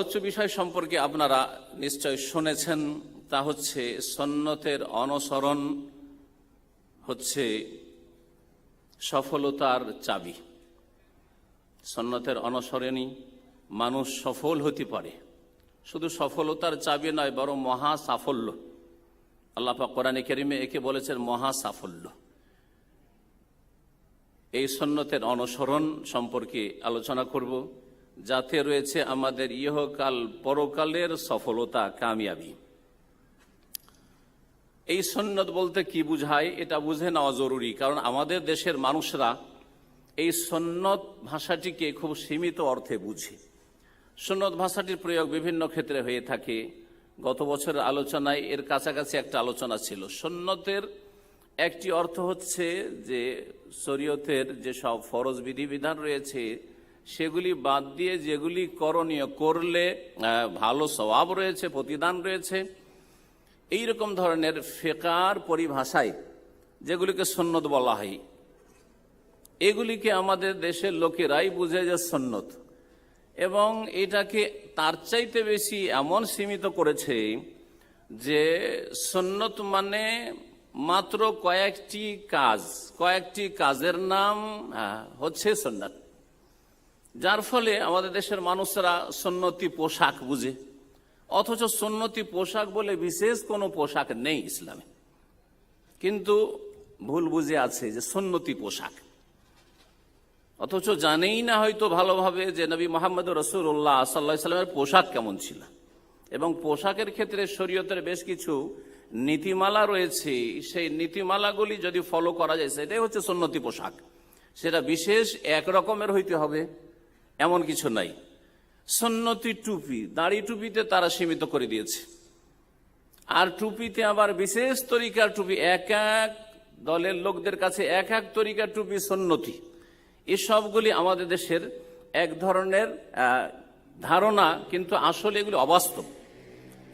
উচ্চ বিষয় সম্পর্কে আপনারা নিশ্চয় শুনেছেন, তা হচ্ছে সন্ন্যতের অনুসরণ হচ্ছে সফলতার চাবি। সন্ন্যতের অনুসরণই মানুষ সফল হতে পারে। শুধু সফলতার চাবি নয়, বরং মহা সাফল্য। আল্লাহ পাক কোরআনে কেরিমে একে বলেছেন মহা সাফল্য। এই সন্ন্যতের অনুসরণ সম্পর্কে আলোচনা করব। যাতে রয়েছে আমাদের ইহকাল পরকালের সফলতা কামিয়াবি। এই সন্ন্যত বলতে কি বুঝায়, এটা বুঝে নেওয়া জরুরি, কারণ আমাদের দেশের মানুষরা এই সন্ন্যত ভাষাটিকে খুব সীমিত অর্থে বুঝে। সন্ন্যত ভাষাটির প্রয়োগ বিভিন্ন ক্ষেত্রে হয়ে থাকে। গত বছরের আলোচনায় এর কাছাকাছি একটা আলোচনা ছিল। সন্ন্যতের একটি অর্থ হচ্ছে যে শরীয়তের যে সব ফরজ বিধিবিধান রয়েছে সেগুলি বাদ দিয়ে যেগুলি করণীয়, করলে ভালো স্বভাব রয়েছে, প্রতিদান রয়েছে। এই রকম ধরনের ফেকার পরিভাষায় যেগুলিকে সন্ন্যত বলা হয়, এগুলিকে আমাদের দেশের লোকেরাই বুঝে যে সন্ন্যত। এবং এটাকে তার চাইতে বেশি এমন সীমিত করেছে যে সন্ন্যত মানে মাত্র কয়েকটি কাজ, কয়েকটি কাজের নাম হচ্ছে সন্ন্যত। যার ফলে আমাদের দেশের মানুষরা সন্ন্যতি পোশাক বুঝে। অথচ সন্ন্যতি পোশাক বলে বিশেষ কোনো পোশাক নেই ইসলামে। কিন্তু ভুল বুঝে আছে যে সন্ন্যতি পোশাক। অথচ জানেই না হয়তো ভালোভাবে যে নবী মোহাম্মদ রসুল্লাহ সাল্লা সাল্লামের পোশাক কেমন ছিল। এবং পোশাকের ক্ষেত্রে শরীয়তের বেশ কিছু নীতিমালা রয়েছে। সেই নীতিমালাগুলি যদি ফলো করা যায়, সেটাই হচ্ছে সন্ন্যতি পোশাক। সেটা বিশেষ এক রকমের হইতে হবে। এমন কিছু নাই। সন্নতি টুপি, দাড়ি টুপিতে তারা সীমিত করে দিয়েছে। আর টুপিতে আবার বিশেষ তরিকার টুপি, এক এক দলের লোকদের কাছে এক এক তরিকার টুপি সন্নতি। এসবগুলি আমাদের দেশের এক ধরনের ধারণা, কিন্তু আসলে এগুলি অবাস্তব।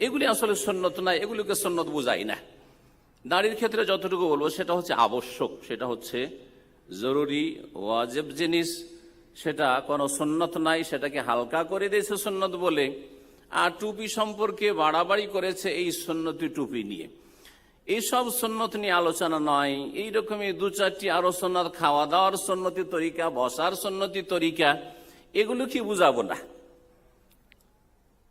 এগুলি আসলে সন্ন্যত না, এগুলিকে সন্ন্যত বোঝাই না। দাড়ির ক্ষেত্রে যতটুকু বলব, সেটা হচ্ছে আবশ্যক, সেটা হচ্ছে জরুরি, ওয়াজেব জিনিস সেটা কোনো সন্ন্যত নাই, সেটাকে হালকা করে দিয়েছে সন্ন্যত বলে। আর টুপি সম্পর্কে বাড়াবাড়ি করেছে এই সন্ন্যতি টুপি নিয়ে। এইসব সন্ন্যত নিয়ে আলোচনা নয়। এইরকমই দু চারটি আরও সন্ন্যত খাওয়া দাওয়ার সন্ন্যতি তরিকা, বসার সন্ন্যতি তরিকা, এগুলো কি বুঝাবো না?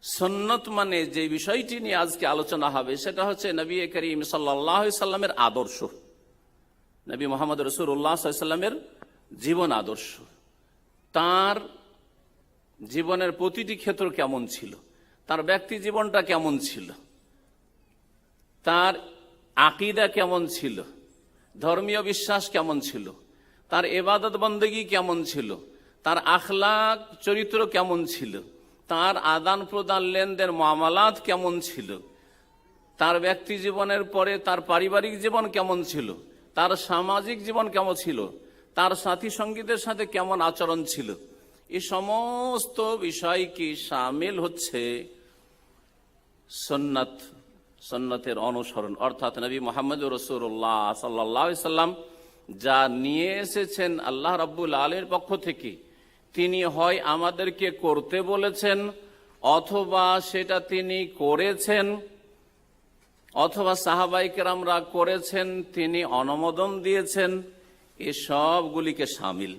সন্ন্যত মানে যে বিষয়টি নিয়ে আজকে আলোচনা হবে, সেটা হচ্ছে নবী করিম সাল্লাহ সাল্লামের আদর্শ। নবী মোহাম্মদ রসুল্লাহ সাল্লামের জীবন আদর্শ। তার জীবনের প্রতিটি ক্ষেত্র কেমন ছিল? তার ব্যক্তি জীবনটা কেমন ছিল? তার আকিদা কেমন ছিল? ধর্মীয় বিশ্বাস কেমন ছিল? তার এবাদত বন্দেগী কেমন ছিল? তার আখলাক চরিত্র কেমন ছিল? তার আদান প্রদান লেনদেন মামালাত কেমন ছিল? তার ব্যক্তি জীবনের পরে তার পারিবারিক জীবন কেমন ছিল? তার সামাজিক জীবন কেমন ছিল? তার সাথী সঙ্গীদের সাথে কেমন আচরণ ছিল? এই সমস্ত বিষয় কি সামিল হচ্ছে? সন্ন্যত, সন্ন্যতের অনুসরণ। অর্থাৎ নবী মোহাম্মদ রসুল্লাহ সাল্লাহ সাল্লাম যা নিয়ে এসেছেন আল্লাহ রাব্বুল আলের পক্ষ থেকে, তিনি হয় আমাদেরকে করতে বলেছেন অথবা সেটা তিনি করেছেন, অথবা সাহাবাই কেরামরা করেছেন, তিনি অনুমোদন দিয়েছেন। এসবগুলিকে সামিল।